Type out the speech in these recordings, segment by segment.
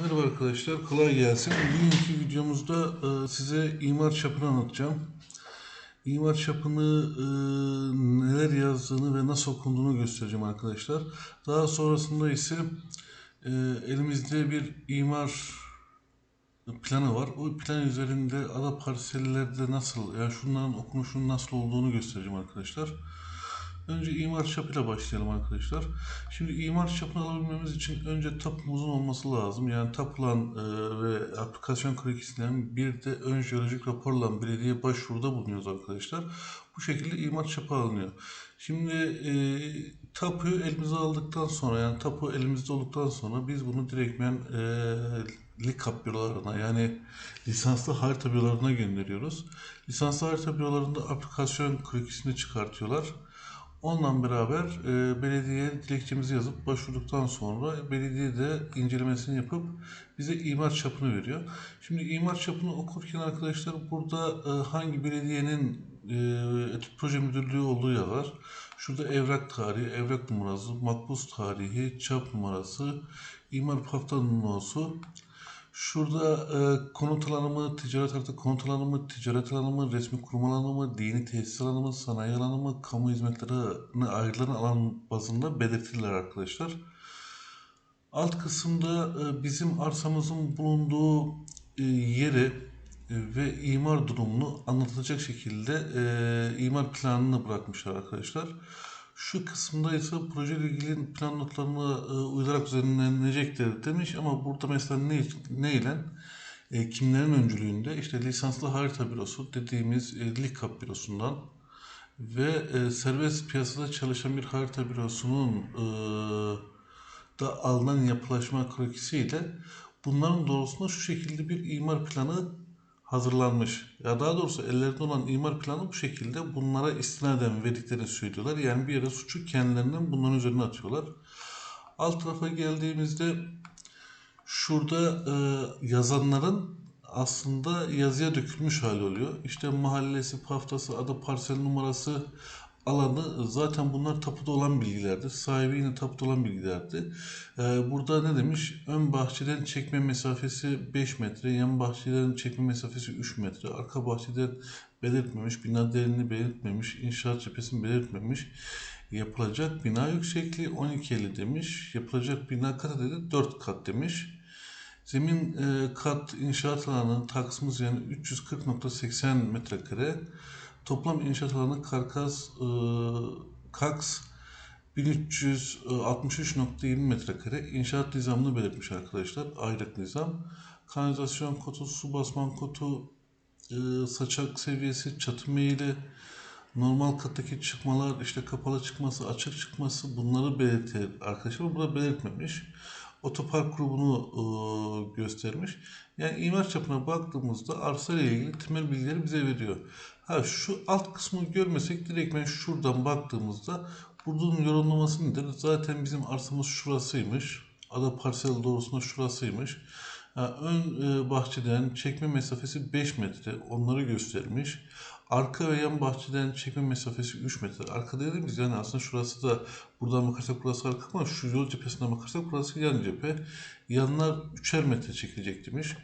Merhaba arkadaşlar, kolay gelsin. Bugünkü videomuzda e, size imar çapını anlatacağım. İmar çapını e, neler yazdığını ve nasıl okunduğunu göstereceğim arkadaşlar. Daha sonrasında ise e, elimizde bir imar planı var. O plan üzerinde ada parsellerde nasıl, yani şunların okunuşunun nasıl olduğunu göstereceğim arkadaşlar. Önce imar çapıyla başlayalım arkadaşlar. Şimdi imar çapını alabilmemiz için önce tapumuzun olması lazım. Yani tapulan e, ve aplikasyon kredisinden bir de ön jeolojik raporla belediye başvuruda bulunuyoruz arkadaşlar. Bu şekilde imar çapı alınıyor. Şimdi e, tapuyu elimize aldıktan sonra yani tapu elimizde olduktan sonra biz bunu direktmen e, LİKAP bürolarına yani lisanslı harita bürolarına gönderiyoruz. Lisanslı harita bürolarında aplikasyon kredisini çıkartıyorlar. Onunla beraber e, belediyeye dilekçemizi yazıp başvurduktan sonra belediye de incelemesini yapıp bize imar çapını veriyor. Şimdi imar çapını okurken arkadaşlar burada e, hangi belediyenin e, proje müdürlüğü olduğu yazar. Şurada evrak tarihi, evrak numarası, makbuz tarihi, çap numarası, imar hafta numarası, Şurada e, konut alanımı, ticaret artı konut alanımı, ticaret alanımı, resmi kurum alanımı, dini tesis alanımı, sanayi alanımı, kamu hizmetlerine ayrılan alan bazında belirtirler arkadaşlar. Alt kısımda e, bizim arsamızın bulunduğu e, yeri e, ve imar durumunu anlatacak şekilde e, imar planını bırakmışlar arkadaşlar. Şu kısımda ise proje ile ilgili plan notlarına e, uyarak düzenlenecektir demiş ama burada mesela ne, ne ile? E, kimlerin öncülüğünde? İşte lisanslı harita bürosu dediğimiz e, LİKAP bürosundan ve e, serbest piyasada çalışan bir harita bürosunun e, da alınan yapılaşma krokisiyle bunların doğrultusunda şu şekilde bir imar planı hazırlanmış. Ya daha doğrusu ellerinde olan imar planı bu şekilde bunlara istinaden verdiklerini söylüyorlar. Yani bir yere suçu kendilerinden bunların üzerine atıyorlar. Alt tarafa geldiğimizde şurada e, yazanların aslında yazıya dökülmüş hali oluyor. İşte mahallesi, paftası, adı, parsel numarası, alanı zaten bunlar tapuda olan bilgilerdi. Sahibi yine tapuda olan bilgilerdi. Ee, burada ne demiş? Ön bahçeden çekme mesafesi 5 metre, yan bahçeden çekme mesafesi 3 metre, arka bahçeden belirtmemiş, bina derinliğini belirtmemiş, inşaat cephesini belirtmemiş. Yapılacak bina yüksekliği 12.50 demiş. Yapılacak bina kat adedi 4 kat demiş. Zemin e, kat inşaat alanı taksimiz yani 340.80 metrekare. Toplam inşaat alanı karkas e, kaks 1363.20 metrekare. İnşaat nizamını belirtmiş arkadaşlar. Ayrık nizam. Kanalizasyon kotu, su basman kotu, e, saçak seviyesi, çatı meyili, normal kattaki çıkmalar, işte kapalı çıkması, açık çıkması bunları belirtir arkadaşlar. Burada belirtmemiş. Otopark grubunu e, göstermiş. Yani imar çapına baktığımızda arsa ile ilgili temel bilgileri bize veriyor. Ha şu alt kısmı görmesek direkt ben şuradan baktığımızda bunun yorumlaması nedir? Zaten bizim arsamız şurasıymış. Ada parsel doğrusunda şurasıymış. Ha, ön e, bahçeden çekme mesafesi 5 metre onları göstermiş. Arka ve yan bahçeden çekme mesafesi 3 metre. Arka dediğimiz yani aslında şurası da buradan bakarsak burası arka ama şu yol cephesinden bakarsak burası yan cephe. Yanlar 3'er metre çekilecek demiş.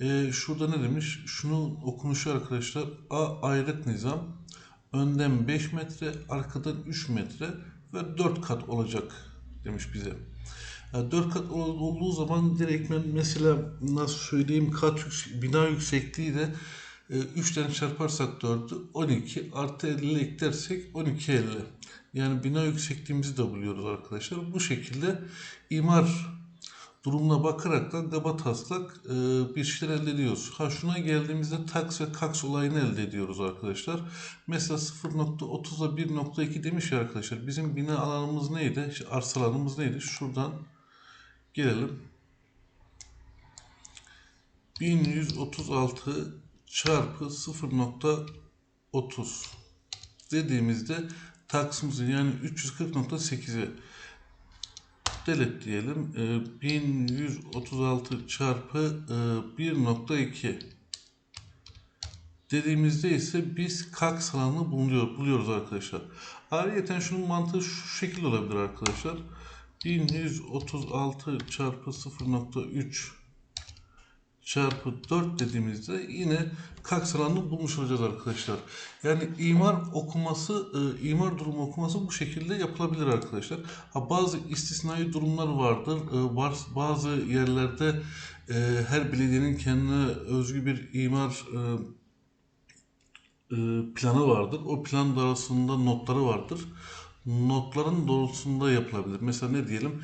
Ee, şurada ne demiş? Şunun okunuşu arkadaşlar A ayrık nizam. Önden 5 metre, arkadan 3 metre ve 4 kat olacak demiş bize. Yani 4 kat ol- olduğu zaman direktmen mesela nasıl söyleyeyim kat yüks- bina yüksekliği de 3'ten çarparsak 4'ü 12 artı 50 eklersek 12 50. Yani bina yüksekliğimizi de buluyoruz arkadaşlar. Bu şekilde imar durumuna bakarak da gaba taslak e, bir şeyler elde ediyoruz. Ha şuna geldiğimizde taks ve kaks olayını elde ediyoruz arkadaşlar. Mesela 0.30'a 1.2 demiş ya arkadaşlar. Bizim bina alanımız neydi? İşte arsa alanımız neydi? Şuradan gelelim. 1136 çarpı 0.30 dediğimizde taksimizin yani 340.8'e delete diyelim. E, 1136 çarpı e, 1.2 dediğimizde ise biz kaks alanını buluyor, buluyoruz arkadaşlar. Ayrıca şunun mantığı şu şekilde olabilir arkadaşlar. 1136 çarpı 0.3 çarpı 4 dediğimizde yine kaks alanını bulmuş olacağız arkadaşlar. Yani imar okuması, e, imar durumu okuması bu şekilde yapılabilir arkadaşlar. Ha, bazı istisnai durumlar vardır. E, bazı yerlerde e, her belediyenin kendine özgü bir imar planı vardır. O plan arasında notları vardır. Notların doğrultusunda yapılabilir. Mesela ne diyelim?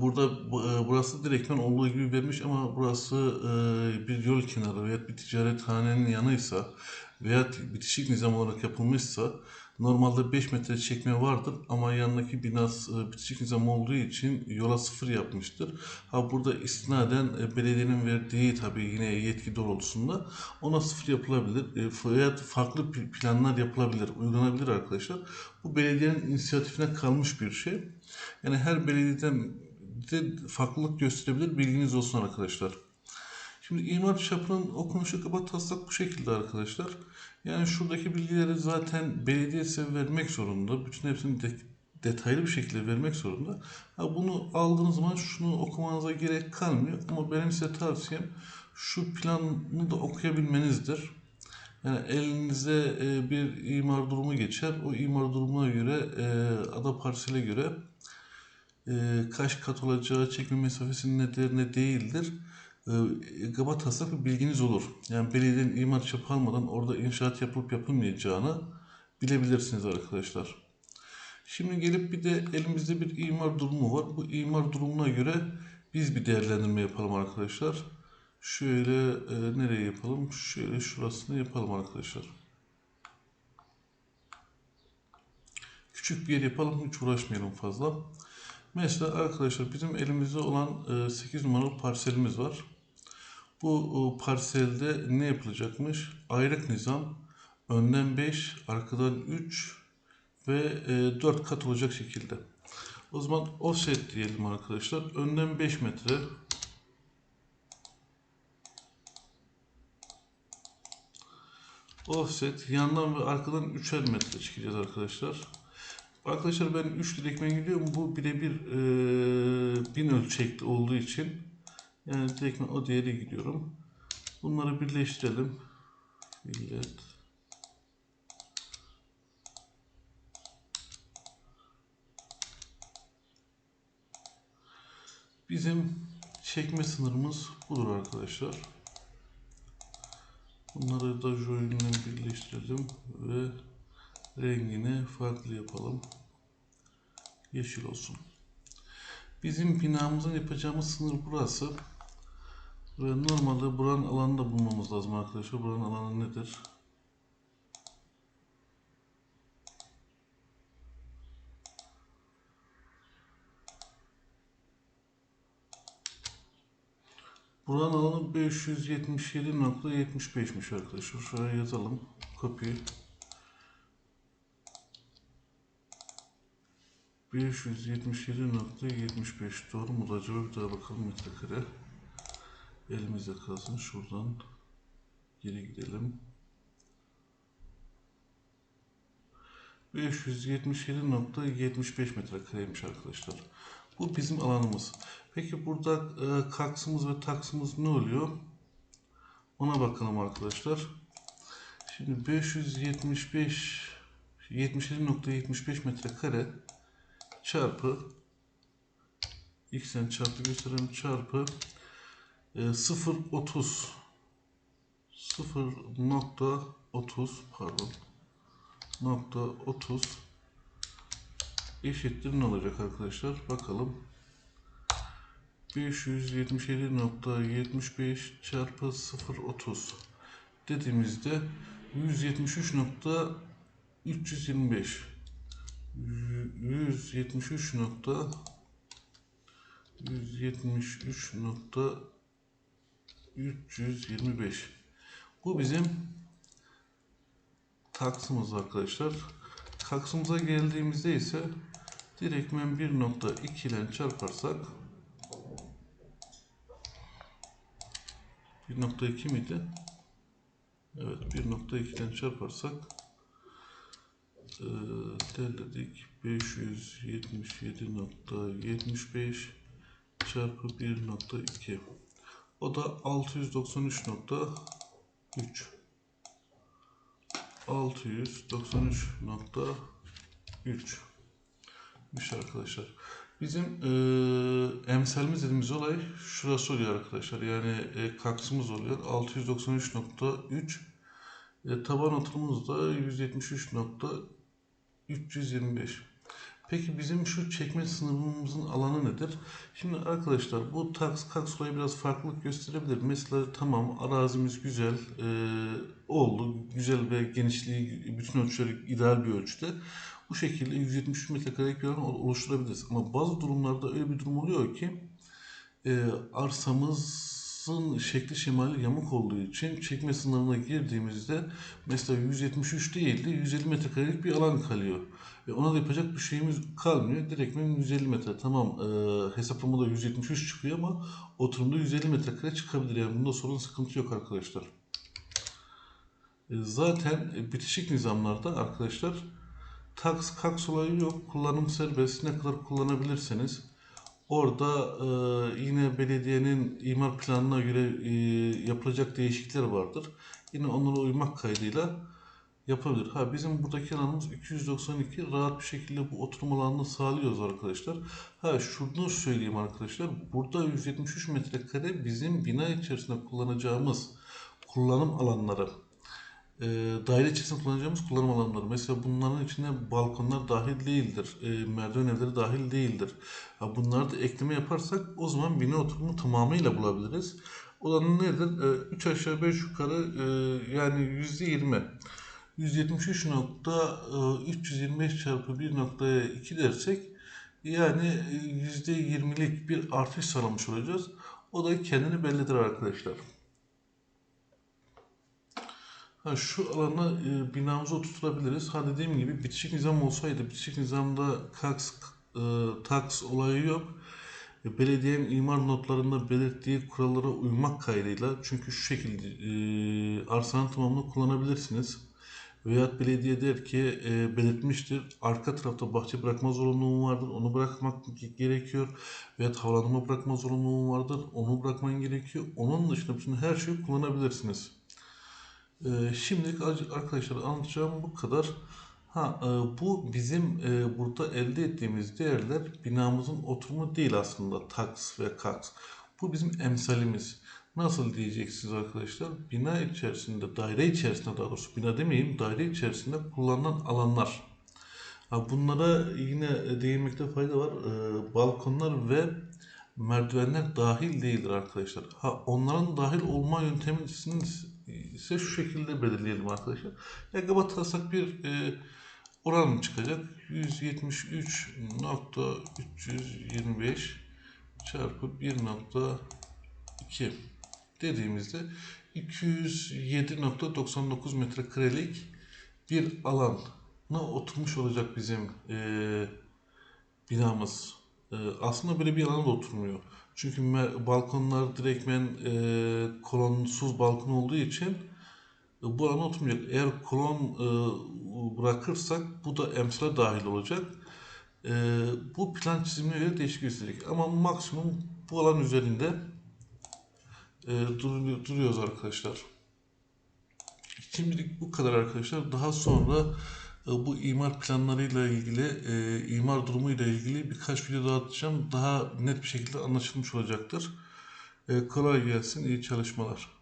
Burada bu- e, burası direktmen olduğu gibi vermiş ama burası e, bir yol kenarı veya bir ticarethanenin yanıysa veya bitişik nizam olarak yapılmışsa normalde 5 metre çekme vardır ama yanındaki binası e, bitişik nizam olduğu için yola sıfır yapmıştır. Ha burada istinaden belediyenin verdiği tabii yine yetki doğrultusunda ona sıfır yapılabilir veya farklı pl- planlar yapılabilir, uygulanabilir arkadaşlar. Bu belediyenin inisiyatifine kalmış bir şey. Yani her belediyeden de farklılık gösterebilir bilginiz olsun arkadaşlar. Şimdi imar çapının okunuşu kaba taslak bu şekilde arkadaşlar. Yani şuradaki bilgileri zaten belediye size vermek zorunda. Bütün hepsini de- detaylı bir şekilde vermek zorunda. Ha bunu aldığınız zaman şunu okumanıza gerek kalmıyor. Ama benim size tavsiyem şu planı da okuyabilmenizdir. Yani elinize e, bir imar durumu geçer. O imar durumuna göre, e, ada parsele göre e, kaç kat olacağı, çekme mesafesi nedir, ne değildir. E, gaba bir bilginiz olur. Yani belediyenin imar çapı almadan orada inşaat yapılıp yapılmayacağını bilebilirsiniz arkadaşlar. Şimdi gelip bir de elimizde bir imar durumu var. Bu imar durumuna göre biz bir değerlendirme yapalım arkadaşlar. Şöyle e, nereye yapalım? Şöyle şurasını yapalım arkadaşlar. Küçük bir yer yapalım hiç uğraşmayalım fazla. Mesela arkadaşlar bizim elimizde olan e, 8 numaralı parselimiz var. Bu e, parselde ne yapılacakmış? Ayrık nizam önden 5, arkadan 3 ve e, 4 kat olacak şekilde. O zaman offset diyelim arkadaşlar. Önden 5 metre, Offset yandan ve arkadan 3'er metre çıkacağız arkadaşlar. Arkadaşlar ben 3 direkmen gidiyorum. Bu birebir e, bin ölçekli olduğu için yani direktmen o diğeri gidiyorum. Bunları birleştirelim. Millet. Bizim çekme sınırımız budur arkadaşlar. Bunları da join'le birleştirelim ve rengini farklı yapalım. Yeşil olsun. Bizim binamızın yapacağımız sınır burası. Ve normalde buranın alanını da bulmamız lazım arkadaşlar. Buranın alanı nedir? Buranın alanı 577.75'miş arkadaşlar. Şuraya yazalım. Copy. 577.75 doğru mu acaba bir daha bakalım metrekare. Elimizde kalsın şuradan geri gidelim. 577.75 metrekareymiş arkadaşlar. Bu bizim alanımız. Peki burada e, kaksımız ve taksımız ne oluyor? Ona bakalım arkadaşlar. Şimdi 575 77.75 metrekare çarpı x'ten çarpı gösterelim çarpı e, 0.30 0.30 pardon. Nokta 30 eşittir ne olacak arkadaşlar? Bakalım. 577.75 çarpı 0.30 dediğimizde 173.325 173 nokta 173 nokta 325 bu bizim taksımız arkadaşlar taksımıza geldiğimizde ise direktmen 1.2 ile çarparsak 1.2 miydi? Evet 1.2'den çarparsak derledik 577.75 çarpı 1.2 O da 693.3 693.3 miş arkadaşlar. Bizim e, emsalimiz dediğimiz olay şurası oluyor arkadaşlar. Yani e, kaksımız oluyor. 693.3 e, taban oturumumuz da 173.325. Peki bizim şu çekme sınırımızın alanı nedir? Şimdi arkadaşlar bu taks kaks biraz farklılık gösterebilir. Mesela tamam arazimiz güzel e, oldu. Güzel ve genişliği bütün ölçüleri ideal bir ölçüde. Bu şekilde 173 metrekarelik bir alan oluşturabiliriz. Ama bazı durumlarda öyle bir durum oluyor ki e, arsamızın şekli şemali yamuk olduğu için çekme sınırına girdiğimizde mesela 173 değil de 150 metrekarelik bir alan kalıyor. Ve ona da yapacak bir şeyimiz kalmıyor. Direktmen 150 metre. Tamam e, hesaplamada 173 çıkıyor ama oturumda 150 metrekare çıkabilir. Yani bunda sorun sıkıntı yok arkadaşlar. E, zaten e, bitişik nizamlarda arkadaşlar taks kaks olayı yok. Kullanım serbest. Ne kadar kullanabilirseniz. Orada e, yine belediyenin imar planına göre e, yapılacak değişiklikler vardır. Yine onlara uymak kaydıyla yapabilir. Ha bizim buradaki alanımız 292 rahat bir şekilde bu oturum alanını sağlıyoruz arkadaşlar. Ha şunu söyleyeyim arkadaşlar. Burada 173 metrekare bizim bina içerisinde kullanacağımız kullanım alanları e, daire içerisinde kullanacağımız kullanım alanları. Mesela bunların içine balkonlar dahil değildir. E, merdiven evleri dahil değildir. Ha, bunları da ekleme yaparsak o zaman bina oturumu tamamıyla bulabiliriz. O da nedir? 3 aşağı 5 yukarı e, yani %20. 173.325 çarpı 1.2 dersek yani %20'lik bir artış sağlamış olacağız. O da kendini bellidir arkadaşlar. Ha, şu alana e, binamızı oturtabiliriz. Ha dediğim gibi bitişik nizam olsaydı, bitişik nizamda kaks, e, taks olayı yok. E, belediyenin imar notlarında belirttiği kurallara uymak kaydıyla çünkü şu şekilde e, arsanın tamamını kullanabilirsiniz. Veya belediye der ki e, belirtmiştir arka tarafta bahçe bırakma zorunluluğum vardır onu bırakmak gerekiyor. Veya havalandırma bırakma zorunluluğum vardır onu bırakman gerekiyor. Onun dışında bütün her şeyi kullanabilirsiniz. Ee, şimdilik arkadaşlar anlatacağım bu kadar. Ha, e, bu bizim e, burada elde ettiğimiz değerler binamızın oturumu değil aslında taks ve kaks. Bu bizim emsalimiz. Nasıl diyeceksiniz arkadaşlar? Bina içerisinde, daire içerisinde daha doğrusu bina demeyeyim, daire içerisinde kullanılan alanlar. Bunlara yine değinmekte fayda var. E, balkonlar ve merdivenler dahil değildir arkadaşlar. Ha, onların dahil olma yöntemini ise şu şekilde belirleyelim arkadaşlar. Yagabat alsak bir e, oran çıkacak. 173.325 çarpı 1.2 dediğimizde 207.99 metrekarelik bir alana oturmuş olacak bizim e, binamız. E, aslında böyle bir alanda oturmuyor. Çünkü balkonlar direktmen e, kolonsuz balkon olduğu için e, bu alana oturmayacak. Eğer kolon e, bırakırsak bu da emsale dahil olacak. E, bu plan çizimine göre değişik gösterecek. Ama maksimum bu alan üzerinde e, dur, duruyoruz arkadaşlar. Şimdilik bu kadar arkadaşlar. Daha sonra bu imar planlarıyla ilgili, e, imar durumuyla ilgili birkaç video daha atacağım. Daha net bir şekilde anlaşılmış olacaktır. E, kolay gelsin, iyi çalışmalar.